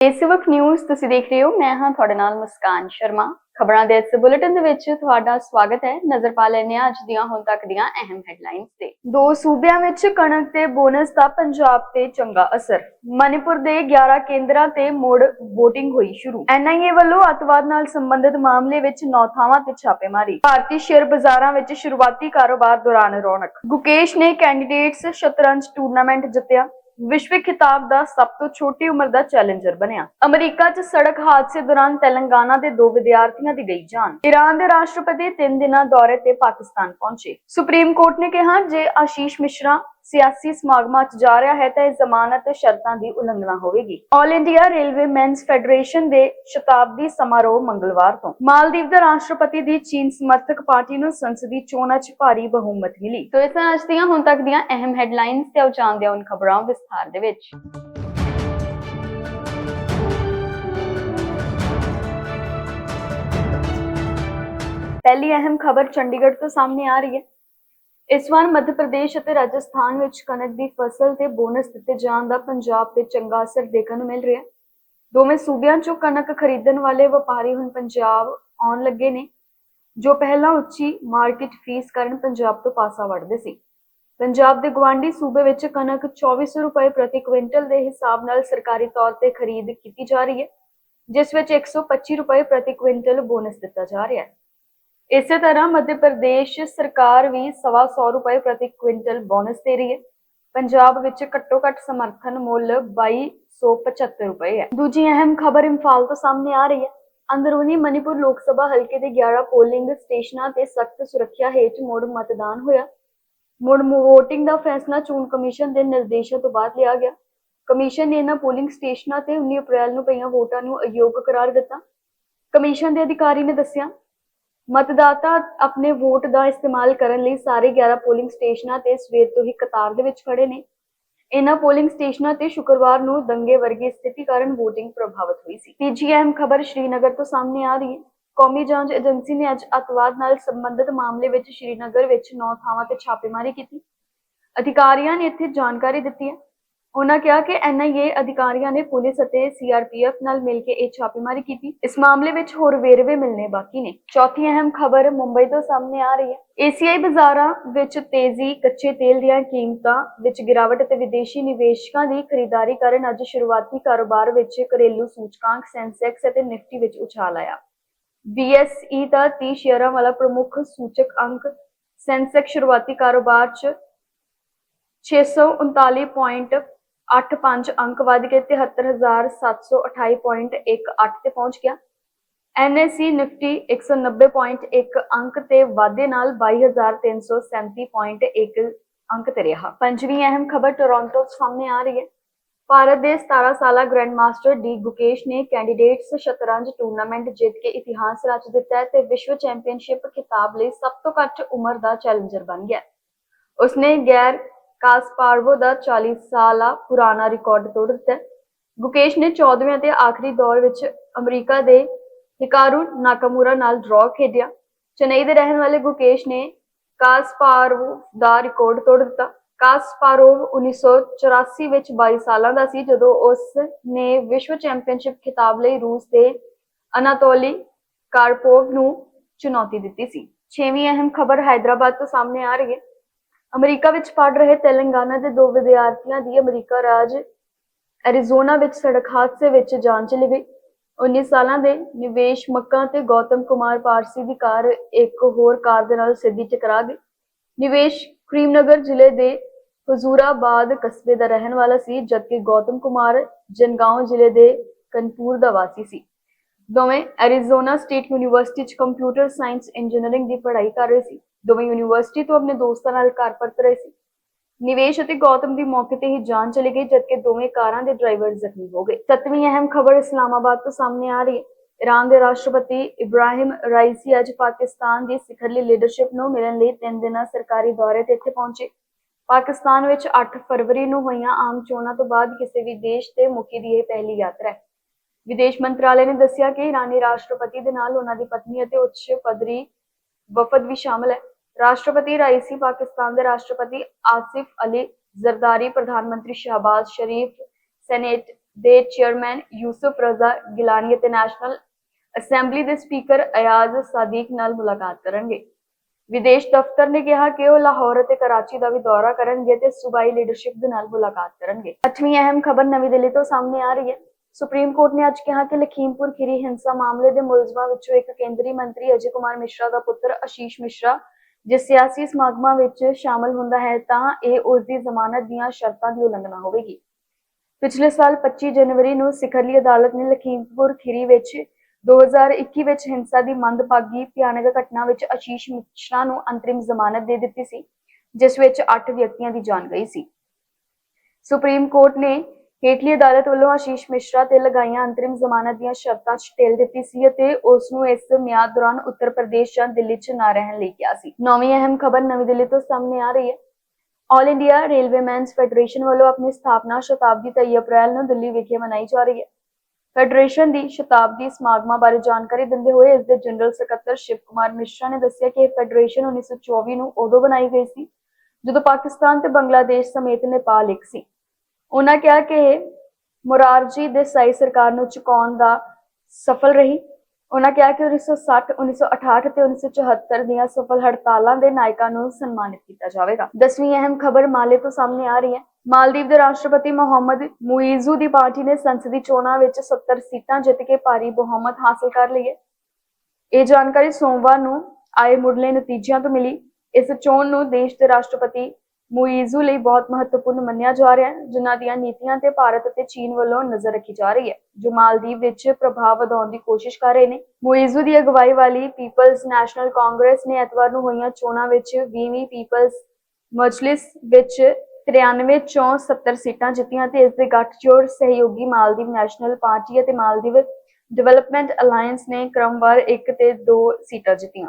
Facebook news ਤੁਸੀਂ ਦੇਖ ਰਹੇ ਹੋ, ਮੈਂ ਹਾਂ ਤੁਹਾਡੇ ਨਾਲ ਮੁਸਕਾਨ ਸ਼ਰਮਾ। ਖਬਰਾਂ ਦੇ ਇਸ ਬੁਲੇਟਿਨ ਦੇ ਵਿੱਚ ਤੁਹਾਡਾ ਸਵਾਗਤ ਹੈ। ਨਜ਼ਰ ਪਾ ਲੈਂਦੇ ਹਾਂ ਅੱਜ ਦੀਆਂ, ਹੁਣ ਤੱਕ ਦੀਆਂ ਅਹਿਮ ਹੈਡਲਾਈਨਸ ਤੇ। ਦੋ ਸੂਬਿਆਂ ਵਿੱਚ ਕਣਕ ਤੇ ਬੋਨਸ ਦਾ ਪੰਜਾਬ ਤੇ ਚੰਗਾ ਅਸਰ। ਮਣੀਪੁਰ ਦੇ 11 ਕੇਂਦਰਾਂ ਤੇ ਮੁੜ VOTING ਹੋਈ ਸ਼ੁਰੂ। ਐਨਆਈਏ ਵੱਲੋਂ ਅੱਤਵਾਦ ਨਾਲ ਸੰਬੰਧਿਤ ਮਾਮਲੇ ਵਿੱਚ ਨੌ ਥਾਵਾਂ ਤੇ ਛਾਪੇਮਾਰੀ। ਭਾਰਤੀ ਸ਼ੇਅਰ ਬਾਜ਼ਾਰਾਂ ਵਿੱਚ ਸ਼ੁਰੂਆਤੀ ਕਾਰੋਬਾਰ ਦੌਰਾਨ ਰੌਣਕ। ਗੁਕੇਸ਼ ਨੇ ਕੈਂਡੀਡੇਟਸ ਸ਼ਤਰੰਜ ਟੂਰਨਾਮੈਂਟ ਜਿੱਤਿਆ। ਵਿਸ਼ਵ ਖਿਤਾਬ ਦਾ ਸਭ ਤੋਂ ਛੋਟੀ ਉਮਰ ਦਾ ਚੈਲੰਜਰ ਬਣਿਆ। ਅਮਰੀਕਾ 'ਚ ਸੜਕ ਹਾਦਸੇ ਦੌਰਾਨ ਤੇਲੰਗਾਨਾ ਦੇ ਦੋ ਵਿਦਿਆਰਥੀਆਂ ਦੀ ਗਈ ਜਾਨ। ਈਰਾਨ ਦੇ ਰਾਸ਼ਟਰਪਤੀ ਤਿੰਨ ਦਿਨਾਂ ਦੌਰੇ ਤੇ ਪਾਕਿਸਤਾਨ ਪਹੁੰਚੇ। ਸੁਪਰੀਮ ਕੋਰਟ ਨੇ ਕਿਹਾ, ਜੇ ਆਸ਼ੀਸ਼ ਮਿਸ਼ਰਾ ਸਿਆਸੀ ਸਮਾਗਮਾਂ 'ਚ ਜਾ ਰਿਹਾ ਹੈ ਤਾਂ ਇਹ ਜ਼ਮਾਨਤ ਸ਼ਰਤਾਂ ਦੀ ਉਲੰਘਣਾ ਹੋਵੇਗੀ। All India railway men's federation ਦੇ ਸ਼ਤਾਬਦੀ ਸਮਾਰੋਹ ਮੰਗਲਵਾਰ ਤੋਂ। ਮਾਲਦੀਵ ਦੇ ਰਾਸ਼ਟਰਪਤੀ ਦੀ ਚੀਨ ਸਮਰਥਕ ਪਾਰਟੀ ਨੂੰ ਸੰਸਦੀ ਚੋਣਾਂ 'ਚ ਭਾਰੀ ਬਹੁਮਤ ਮਿਲੀ। ਤੋ ਇਸ ਨਾਲ ਅੱਜ ਦੀਆਂ ਹੁਣ ਤੱਕ ਦੀਆਂ ਅਹਿਮ ਹੈਡਲਾਈਨਸ ਤੇ ਉਹ ਜਾਣਦੇ ਹਾਂ ਖਬਰਾਂ ਵਿਸਥਾਰ ਦੇ ਵਿੱਚ। ਪਹਿਲੀ ਅਹਿਮ ਖਬਰ ਚੰਡੀਗੜ੍ਹ ਤੋਂ ਸਾਹਮਣੇ ਆ ਰਹੀ ਹੈ। ਇਸ ਵਾਰ ਮੱਧ ਪ੍ਰਦੇਸ਼ ਅਤੇ ਰਾਜਸਥਾਨ ਵਿੱਚ ਕਣਕ ਦੀ ਫਸਲ ਤੇ ਬੋਨਸ ਦਿੱਤੇ ਜਾਣ ਦਾ ਪੰਜਾਬ ਤੇ ਚੰਗਾ ਅਸਰ ਦੇਖਣ ਨੂੰ ਮਿਲ ਰਿਹਾ ਹੈ। ਦੋਵੇਂ ਸੂਬਿਆਂ 'ਚੋਂ ਕਣਕ ਖਰੀਦਣ ਵਾਲੇ ਵਪਾਰੀ ਹੁਣ ਪੰਜਾਬ ਆਉਣ ਲੱਗੇ ਨੇ, ਜੋ ਪਹਿਲਾਂ ਉੱਚੀ ਮਾਰਕੀਟ ਫੀਸ ਕਾਰਨ ਪੰਜਾਬ ਤੋਂ ਪਾਸਾ ਵੜਦੇ ਸੀ। ਪੰਜਾਬ ਦੇ ਗਵਾਂਢੀ ਸੂਬੇ ਵਿੱਚ ਕਣਕ 2400 ਰੁਪਏ ਪ੍ਰਤੀ ਕੁਇੰਟਲ ਦੇ ਹਿਸਾਬ ਨਾਲ ਸਰਕਾਰੀ ਤੌਰ ਤੇ ਖਰੀਦ ਕੀਤੀ ਜਾ ਰਹੀ ਹੈ, ਜਿਸ ਵਿੱਚ 125 ਰੁਪਏ ਪ੍ਰਤੀ ਕੁਇੰਟਲ ਬੋਨਸ ਦਿੱਤਾ ਜਾ ਰਿਹਾ ਹੈ। ਇਸੇ ਤਰ੍ਹਾਂ ਮੱਧ ਪ੍ਰਦੇਸ਼ ਸਰਕਾਰ ਵੀ 125 ਰੁਪਏ ਪ੍ਰਤੀ ਕੁਇੰਟਲ ਬੋਨਸ ਦੇ ਰਹੀ ਹੈ। ਪੰਜਾਬ ਵਿੱਚ ਘੱਟੋ ਘੱਟ ਸਮਰਥਨ ਮੁੱਲ 2275 ਰੁਪਏ ਹੈ। ਦੂਜੀ ਅਹਿਮ ਖਬਰ ਇੰਫਾਲ ਤੋਂ ਸਾਹਮਣੇ ਆ ਰਹੀ ਹੈ। ਅੰਦਰੂਨੀ ਮਨੀਪੁਰ ਲੋਕ ਸਭਾ ਹਲਕੇ ਦੇ 11 ਪੋਲਿੰਗ ਸਟੇਸ਼ਨਾਂ ਤੇ ਸਖਤ ਸੁਰੱਖਿਆ ਹੇਠ ਮੁੜ ਮਤਦਾਨ ਹੋਇਆ। ਮੁੜ ਵੋਟਿੰਗ ਦਾ ਫੈਸਲਾ ਚੋਣ ਕਮਿਸ਼ਨ ਦੇ ਨਿਰਦੇਸ਼ਾਂ ਤੋਂ ਬਾਅਦ ਲਿਆ ਗਿਆ। ਕਮਿਸ਼ਨ ਨੇ ਇਹਨਾਂ ਪੋਲਿੰਗ ਸਟੇਸ਼ਨਾਂ ਤੇ 19 ਅਪ੍ਰੈਲ ਨੂੰ ਪਈਆਂ ਵੋਟਾਂ ਨੂੰ ਅਯੋਗ ਕਰਾਰ ਦਿੱਤਾ। ਕਮਿਸ਼ਨ ਦੇ ਅਧਿਕਾਰੀ ਨੇ ਦੱਸਿਆ ਮਤਦਾਤਾ ਆਪਣੇ ਵੋਟ ਦਾ ਇਸਤੇਮਾਲ ਕਰਨ ਲਈ ਸਾਰੇ 11 ਪੋਲਿੰਗ ਸਟੇਸ਼ਨਾਂ ਤੇ ਸਵੇਰ ਤੋਂ ਹੀ ਕਤਾਰ ਦੇ ਵਿੱਚ ਖੜੇ ਨੇ। ਇਨ੍ਹਾਂ ਪੋਲਿੰਗ ਸਟੇਸ਼ਨਾਂ ਤੇ ਸ਼ੁੱਕਰਵਾਰ ਨੂੰ ਦੰਗੇ ਵਰਗੀ ਸਥਿਤੀ ਕਾਰਨ VOTING ਪ੍ਰਭਾਵਿਤ ਹੋਈ ਸੀ। ਤੀਜੀ ਅਹਿਮ ਖਬਰ ਸ਼੍ਰੀਨਗਰ ਤੋਂ ਸਾਹਮਣੇ ਆ ਰਹੀ ਹੈ। ਕੌਮੀ ਜਾਂਚ ਏਜੰਸੀ ਨੇ ਅੱਜ ਅਤਵਾਦ ਨਾਲ ਸੰਬੰਧਿਤ ਮਾਮਲੇ ਵਿੱਚ ਸ਼੍ਰੀਨਗਰ ਵਿੱਚ 9 ਥਾਵਾਂ ਤੇ ਛਾਪੇਮਾਰੀ ਕੀਤੀ। ਅਧਿਕਾਰੀਆਂ ਨੇ ਇੱਥੇ ਜਾਣਕਾਰੀ ਦਿੱਤੀ ਹੈ ਉਨ੍ਹਾਂ ਕਿਹਾ ਕਿ ਐਨਆਈਏ ਅਧਿਕਾਰੀਆਂ ਨੇ ਪੁਲਿਸ ਅਤੇ ਸੀਆਰਪੀਐਫ ਨਾਲ ਮਿਲ ਕੇ ਇਹ ਛਾਪੇਮਾਰੀ ਕੀਤੀ। ਇਸ ਮਾਮਲੇ ਵਿੱਚ ਹੋਰ ਵੇਰਵੇ ਮਿਲਣੇ ਬਾਕੀ ਨੇ। ਚੌਥੀ ਅਹਿਮ ਖਬਰ ਮੁੰਬਈ ਤੋਂ ਸਾਹਮਣੇ ਆ ਰਹੀ ਹੈ। ਏਸੀਆਈ ਬਾਜ਼ਾਰਾਂ ਵਿੱਚ ਤੇਜ਼ੀ, ਕੱਚੇ ਤੇਲ ਦੀਆਂ ਕੀਮਤਾਂ ਵਿੱਚ ਗਿਰਾਵਟ ਅਤੇ ਵਿਦੇਸ਼ੀ ਨਿਵੇਸ਼ਕਾਂ ਦੀ ਖਰੀਦਦਾਰੀ ਕਾਰਨ ਅੱਜ ਸ਼ੁਰੂਆਤੀ ਕਾਰੋਬਾਰ ਵਿੱਚ ਘਰੇਲੂ ਸੂਚਕਾਂਕ, ਸੈਂਸੈਕਸ ਅਤੇ ਨਿਫਟੀ ਵਿੱਚ ਉਛਾਲ ਆਇਆ। BSE ਦਾ 30 ਸ਼ੇਅਰਾਂ ਵਾਲਾ ਪ੍ਰਮੁੱਖ ਸੂਚਕ ਅੰਕ, ਸੈਂਸੈਕਸ ਸ਼ੁਰੂਆਤੀ ਕਾਰੋਬਾਰ ਚ 639.85 ਅੰਕ ਵਧ ਕੇ 73728.18 ਤੇ ਪਹੁੰਚ ਗਿਆ। NSE ਨਿਫਟੀ 190.1 ਅੰਕ ਤੇ ਵਾਧੇ ਨਾਲ 22337.1 ਅੰਕ ਤੇ ਰਿਹਾ। ਪੰਜਵੀਂ ਅਹਿਮ ਖਬਰ ਟੋਰਾਂਟੋ ਸਾਹਮਣੇ ਆ ਰਹੀ ਹੈ। ਭਾਰਤ ਦੇ 17 ਸਾਲਾ ਗ੍ਰੈਂਡ ਮਾਸਟਰ ਡੀ ਗੁਕੇਸ਼ ਨੇ ਕੈਂਡੀਡੇਟਸ ਸ਼ਤਰੰਜ ਟੂਰਨਾਮੈਂਟ ਜਿੱਤ ਕੇ ਇਤਿਹਾਸ ਰਚ ਦਿੱਤਾ ਤੇ ਵਿਸ਼ਵ ਚੈਂਪੀਅਨਸ਼ਿਪ ਖਿਤਾਬ ਲਈ ਸਭ ਤੋਂ ਘੱਟ ਉਮਰ ਦਾ ਚੈਲੰਜਰ ਬਣ ਗਿਆ ਉਸਨੇ ਗੈਰ ਕਾਸਪਾਰਵੋ ਦਾ 40 ਸਾਲਾ ਪੁਰਾਣਾ ਰਿਕਾਰਡ ਤੋੜ ਦਿੱਤਾ ਗੁਕੇਸ਼ ਨੇ 14ਵੇਂ ਅਤੇ ਆਖਰੀ ਦੌਰ ਵਿੱਚ ਅਮਰੀਕਾ ਦੇ ਹਿਕਾਰੂ ਨਾਕਾਮੂਰਾ ਨਾਲ ਡਰਾਅ ਖੇਡਿਆ। ਚੇਨਈ ਦੇ ਰਹਿਣ ਵਾਲੇ ਗੁਕੇਸ਼ ਨੇ ਕਾਸਪਾਰਵੋ ਦਾ ਰਿਕਾਰਡ ਤੋੜ ਦਿੱਤਾ। ਕਾਸਪਾਰੋਵ 1984 ਵਿੱਚ 22 ਸਾਲਾਂ ਦਾ ਸੀ, ਜਦੋਂ ਉਸ ਨੇ ਵਿਸ਼ਵ ਚੈਂਪੀਅਨਸ਼ਿਪ ਖਿਤਾਬ ਲਈ ਰੂਸ ਦੇ ਅਨਾਤੋਲੀ ਕਾਰਪੋਵ ਨੂੰ ਚੁਣੌਤੀ ਦਿੱਤੀ ਸੀ। ਛੇਵੀਂ ਅਹਿਮ ਖਬਰ ਹੈਦਰਾਬਾਦ ਤੋਂ ਸਾਹਮਣੇ ਆ ਰਹੀ ਹੈ। ਅਮਰੀਕਾ ਵਿੱਚ ਪੜ ਰਹੇ ਤੇਲੰਗਾਨਾ ਦੇ ਦੋ ਵਿਦਿਆਰਥੀਆਂ ਦੀ ਅਮਰੀਕਾ ਰਾਜ ਐਰੀਜ਼ੋਨਾ ਵਿੱਚ ਸੜਕ ਹਾਦਸੇ ਵਿੱਚ ਜਾਨ ਚਲੀ ਗਈ। 19 ਸਾਲਾਂ ਦੇ ਨਿਵੇਸ਼ ਮੱਕਾ ਤੇ ਗੌਤਮ ਕੁਮਾਰ ਪਾਰਸੀ ਦੀ ਕਾਰ ਇੱਕ ਹੋਰ ਕਾਰ ਦੇ ਨਾਲ ਸਿੱਧੀ ਟਕਰਾ ਗਈ। ਨਿਵੇਸ਼ ਕਰੀਮਨਗਰ ਜ਼ਿਲ੍ਹੇ ਦੇ ਹਜ਼ੂਰਾਬਾਦ ਕਸਬੇ ਦਾ ਰਹਿਣ ਵਾਲਾ ਸੀ, ਜਦਕਿ ਗੌਤਮ ਕੁਮਾਰ ਜਨਗਾਉਂ ਜ਼ਿਲ੍ਹੇ ਦੇ ਕਨਪੂਰ ਦਾ ਵਾਸੀ ਸੀ। ਦੋਵੇਂ ਐਰੀਜ਼ੋਨਾ ਸਟੇਟ ਯੂਨੀਵਰਸਿਟੀ 'ਚ ਕੰਪਿਊਟਰ ਸਾਇੰਸ ਇੰਜੀਨੀਅਰਿੰਗ ਦੀ ਪੜ੍ਹਾਈ ਕਰ ਰਹੇ ਸੀ। ਦੋਵੇਂ ਯੂਨੀਵਰਸਿਟੀ ਤੋਂ ਆਪਣੇ ਦੋਸਤਾਂ ਨਾਲ ਘਰ ਪਰਤ ਰਹੇ ਸੀ। ਨਿਵੇਸ਼ ਅਤੇ ਗੌਤਮ ਦੀ ਮੌਕੇ ਤੇ ਹੀ ਜਾਨ ਚਲੀ ਗਈ, ਜਦਕਿ ਦੋਵੇਂ ਕਾਰਾਂ ਦੇ ਡਰਾਈਵਰ ਜ਼ਖਮੀ ਹੋ ਗਏ। ਸੱਤਵੀਂ ਅਹਿਮ ਖਬਰ ਇਸਲਾਮਾਬਾਦ ਤੋਂ ਸਾਹਮਣੇ ਆ ਰਹੀ ਹੈ। ਇਰਾਨ ਦੇ ਰਾਸ਼ਟਰਪਤੀ ਇਬਰਾਹਿਮ ਰਾਈਸੀ ਅੱਜ ਪਾਕਿਸਤਾਨ ਦੀ ਸਿਖਰਲੀ ਲੀਡਰਸ਼ਿਪ ਨੂੰ ਮਿਲਣ ਲਈ ਤਿੰਨ ਦਿਨਾਂ ਸਰਕਾਰੀ ਦੌਰੇ ਤੇ ਇੱਥੇ ਪਹੁੰਚੇ। ਪਾਕਿਸਤਾਨ ਵਿੱਚ 8 ਫਰਵਰੀ ਨੂੰ ਹੋਈਆਂ ਆਮ ਚੋਣਾਂ ਤੋਂ ਬਾਅਦ ਕਿਸੇ ਵੀ ਦੇਸ਼ ਦੇ ਮੁਖੀ ਦੀ ਇਹ ਪਹਿਲੀ ਯਾਤਰਾ ਹੈ। ਵਿਦੇਸ਼ ਮੰਤਰਾਲੇ ਨੇ ਦੱਸਿਆ ਕਿ ਇਰਾਨੀ ਰਾਸ਼ਟਰਪਤੀ ਦੇ ਨਾਲ ਉਹਨਾਂ ਦੀ ਪਤਨੀ ਅਤੇ ਉੱਚ ਪਦਰੀ ਵਫਦ ਵੀ ਸ਼ਾਮਲ ਹੈ। ਰਾਸ਼ਟਰਪਤੀ ਰਾਈਸੀ ਪਾਕਿਸਤਾਨ ਦੇ ਰਾਸ਼ਟਰਪਤੀ ਆਸਿਫ ਅਲੀ, ਜ਼ਰਦਾਰੀ ਪ੍ਰਧਾਨ ਮੰਤਰੀ ਸ਼ਹਿਬਾਜ਼ ਸ਼ਰੀਫ, ਸੈਨੇਟ ਦੇ ਚੇਅਰਮੈਨ ਯੂਸਫ ਰਜ਼ਾ ਗਿਲਾਨੀ ਅਤੇ ਨੈਸ਼ਨਲ ਅਸੈਂਬਲੀ ਦੇ ਸਪੀਕਰ ਅਯਾਜ਼ ਸਾਦੀਕ ਨਾਲ ਮੁਲਾਕਾਤ ਕਰਨਗੇ। ਵਿਦੇਸ਼ ਦਫ਼ਤਰ ਨੇ ਕਿਹਾ ਕਿ ਉਹ ਲਾਹੌਰ ਅਤੇ ਕਰਾਚੀ ਦਾ ਵੀ ਦੌਰਾ ਕਰਨਗੇ ਤੇ ਸੂਬਾਈ ਲੀਡਰਸ਼ਿਪ ਦੇ ਨਾਲ ਮੁਲਾਕਾਤ ਕਰਨਗੇ। ਅੱਠਵੀਂ ਅਹਿਮ ਖਬਰ ਨਵੀਂ ਦਿੱਲੀ ਤੋਂ ਸਾਹਮਣੇ ਆ ਰਹੀ ਹੈ। ਸੁਪਰੀਮ ਕੋਰਟ ਨੇ ਅੱਜ ਕਿਹਾ ਕਿ ਲਖੀਮਪੁਰ ਖੀਰੀ ਹਿੰਸਾ ਮਾਮਲੇ ਦੇ ਮੁਲਜ਼ਮਾਂ ਵਿੱਚੋਂ ਇੱਕ ਕੇਂਦਰੀ ਮੰਤਰੀ ਅਜੇ ਕੁਮਾਰ ਮਿਸ਼ਰਾ ਦਾ ਪੁੱਤਰ ਆਸ਼ੀਸ਼ ਮਿਸ਼ਰਾ, ਜੇ ਸਿਆਸੀ ਸਮਾਗਮਾਂ ਵਿੱਚ ਸ਼ਾਮਲ ਹੁੰਦਾ ਹੈ ਤਾਂ ਇਹ ਉਸ ਦੀ ਜ਼ਮਾਨਤ ਦੀਆਂ ਸ਼ਰਤਾਂ ਦੀ ਉਲੰਘਣਾ ਹੋਵੇਗੀ। ਪਿਛਲੇ ਸਾਲ 25 ਜਨਵਰੀ ਨੂੰ ਸਿਖਰਲੀ ਅਦਾਲਤ ਨੇ ਲਖੀਮਪੁਰ ਖੀਰੀ ਵਿੱਚ 2021 ਵਿੱਚ ਹਿੰਸਾ ਦੀ ਮੰਦਭਾਗੀ ਭਿਆਨਕ ਘਟਨਾ ਵਿੱਚ ਆਸ਼ੀਸ਼ ਮਿਸ਼ਰਾ ਨੂੰ ਅੰਤਰਿਮ ਜ਼ਮਾਨਤ ਦੇ ਦਿੱਤੀ ਸੀ, ਜਿਸ ਵਿੱਚ 8 ਵਿਅਕਤੀਆਂ ਦੀ ਜਾਨ ਗਈ ਸੀ। ਸੁਪਰੀਮ ਕੋਰਟ ਨੇ ਹੇਠਲੀ ਅਦਾਲਤ ਵੱਲੋਂ ਆਸ਼ੀਸ਼ ਮਿਸ਼ਰਾ ਤੇ ਲਗਾਈਆਂ ਅੰਤਰਿਮ ਜ਼ਮਾਨਤ ਦੀਆਂ ਸ਼ਰਤਾਂ 'ਚ ਢਿੱਲ ਦਿੱਤੀ ਸੀ ਅਤੇ ਉਸ ਨੂੰ ਇਸ ਮਿਆਦ ਦੌਰਾਨ ਉੱਤਰ ਪ੍ਰਦੇਸ਼ ਜਾਂ ਦਿੱਲੀ 'ਚ ਨਾ ਰਹਿਣ ਲਈ ਕਿਹਾ ਸੀ। ਨੌਵੀਂ ਅਹਿਮ ਖਬਰ ਨਵੀਂ ਦਿੱਲੀ ਤੋਂ ਸਾਹਮਣੇ ਆ ਰਹੀ ਹੈ। ਆਲ ਇੰਡੀਆ ਰੇਲਵੇਮੈਨਸ ਫੈਡਰੇਸ਼ਨ ਵੱਲੋਂ ਆਪਣੀ ਸਥਾਪਨਾ ਸ਼ਤਾਬਦੀ 23 ਅਪ੍ਰੈਲ ਨੂੰ ਦਿੱਲੀ ਵਿਖੇ ਮਨਾਈ ਜਾ ਰਹੀ ਹੈ। ਫੈਡਰੇਸ਼ਨ ਦੀ ਸ਼ਤਾਬਦੀ ਸਮਾਗਮਾਂ ਬਾਰੇ ਜਾਣਕਾਰੀ ਦਿੰਦੇ ਹੋਏ ਇਸ ਦੇ ਜਨਰਲ ਸਕੱਤਰ ਸ਼ਿਵ ਕੁਮਾਰ ਮਿਸ਼ਰਾ ਨੇ ਦੱਸਿਆ ਕਿ ਇਹ ਫੈਡਰੇਸ਼ਨ 1924 ਨੂੰ ਉਦੋਂ ਬਣਾਈ ਗਈ ਸੀ, ਜਦੋਂ ਪਾਕਿਸਤਾਨ ਤੇ ਬੰਗਲਾਦੇਸ਼ ਸਮੇਤ ਨੇਪਾਲ ਇੱਕ ਸੀ। ਉਹਨਾਂ ਕਿਹਾ ਕਿ ਮੁਰਾਰਜੀ ਦੇਸਾਈ ਸਰਕਾਰ ਨੂੰ ਚੁਕਾਉਣ ਦਾ ਸਫਲ ਰਹੀ। ਉਹਨਾਂ ਕਿਹਾ ਕਿ 1960 1968 ਤੇ 1974 ਦੀਆਂ ਸਫਲ ਹੜਤਾਲਾਂ ਦੇ ਨਾਇਕਾਂ ਨੂੰ ਸਨਮਾਨਿਤ ਕੀਤਾ ਜਾਵੇਗਾ। ਦਸਵੀਂ ਅਹਿਮ ਖਬਰ ਮਾਲੇ ਤੋਂ ਸਾਹਮਣੇ ਆ ਰਹੀ ਹੈ। ਮਾਲਦੀਵ ਦੇ ਰਾਸ਼ਟਰਪਤੀ ਮੁਹੰਮਦ ਮੁਈਜ਼ੂ ਦੀ ਪਾਰਟੀ ਨੇ ਸੰਸਦੀ ਚੋਣਾਂ ਵਿੱਚ 70 ਸੀਟਾਂ ਜਿੱਤ ਕੇ ਭਾਰੀ ਬਹੁਮਤ ਹਾਸਲ ਕਰ ਲਈ ਹੈ। ਇਹ ਜਾਣਕਾਰੀ ਸੋਮਵਾਰ ਨੂੰ ਆਏ ਮੁੱਢਲੇ ਨਤੀਜਿਆਂ ਤੋਂ ਮਿਲੀ। ਇਸ ਚੋਣ ਨੂੰ ਦੇਸ਼ ਦੇ ਰਾਸ਼ਟਰਪਤੀ ਮੁਈਜ਼ੂ ਲਈ ਬਹੁਤ ਮਹੱਤਵਪੂਰਨ ਮੰਨਿਆ ਜਾ ਰਿਹਾ ਹੈ, ਜਿਨ੍ਹਾਂ ਦੀਆਂ ਨੀਤੀਆਂ ਤੇ ਭਾਰਤ ਅਤੇ ਚੀਨ ਵੱਲੋਂ ਨਜ਼ਰ ਰੱਖੀ ਜਾ ਰਹੀ ਹੈ। ਜੋ ਮਾਲਦੀਵ ਵਿੱਚ ਪ੍ਰਭਾਵ ਵਧਾਉਣ ਦੀ ਕੋਸ਼ਿਸ਼ ਕਰ ਰਹੇ ਨੇ। ਮੁਈਜ਼ੂ ਦੀ ਅਗਵਾਈ ਵਾਲੀ ਪੀਪਲਜ਼ ਨੈਸ਼ਨਲ ਕਾਂਗਰਸ ਨੇ ਐਤਵਾਰ ਨੂੰ ਹੋਈਆਂ ਚੋਣਾਂ ਵਿੱਚ 20ਵੀਂ ਪੀਪਲਜ਼ ਮਜਲਿਸ ਵਿੱਚ 93 ਚੋਂ 70 ਸੀਟਾਂ ਜਿੱਤੀਆਂ ਤੇ ਇਸ ਦੇ ਗੱਠਜੋੜ ਸਹਿਯੋਗੀ ਮਾਲਦੀਵ ਨੈਸ਼ਨਲ ਪਾਰਟੀ ਅਤੇ ਮਾਲਦੀਵ ਡਿਵੈਲਪਮੈਂਟ ਅਲਾਈਅੰਸ ਨੇ ਕ੍ਰਮਵਾਰ 1 ਤੇ 2 ਸੀਟਾਂ ਜਿੱਤੀਆਂ।